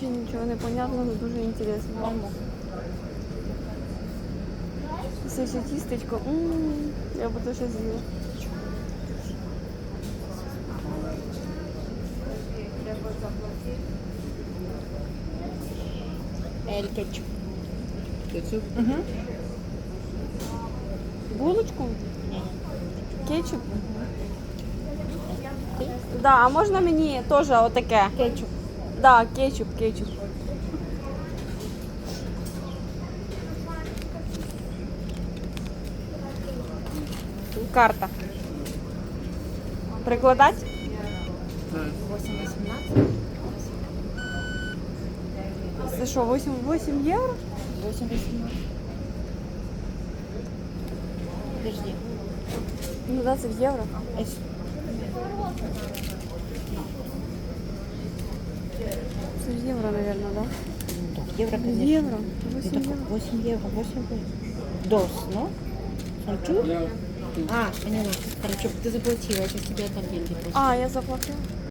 Ще нічого не понятно, але дуже інтересно. Це ще тістечко. М, Я буду ще з'їла. Ель кетчуп. Кетчуп? Угу. Булочку? Кетчуп? Да, а можна мені теж отаке? Кетчуп. Да, кетчуп, кетчуп. Карта. Прикладати? Так. 8,18. Це що, 8, 8 євро? 8,18. Подожди. Ну да, це в євро. Ось. Це в євро, мабуть, да? Так, Евро, В конечно. євро. Ну, 8 так, євро. 8 евро, 8 евро. Дос, ну? Санчу? Я А, поняла. Короче, ты заплатила, сейчас тебе отдам деньги. просто. А, я заплатила.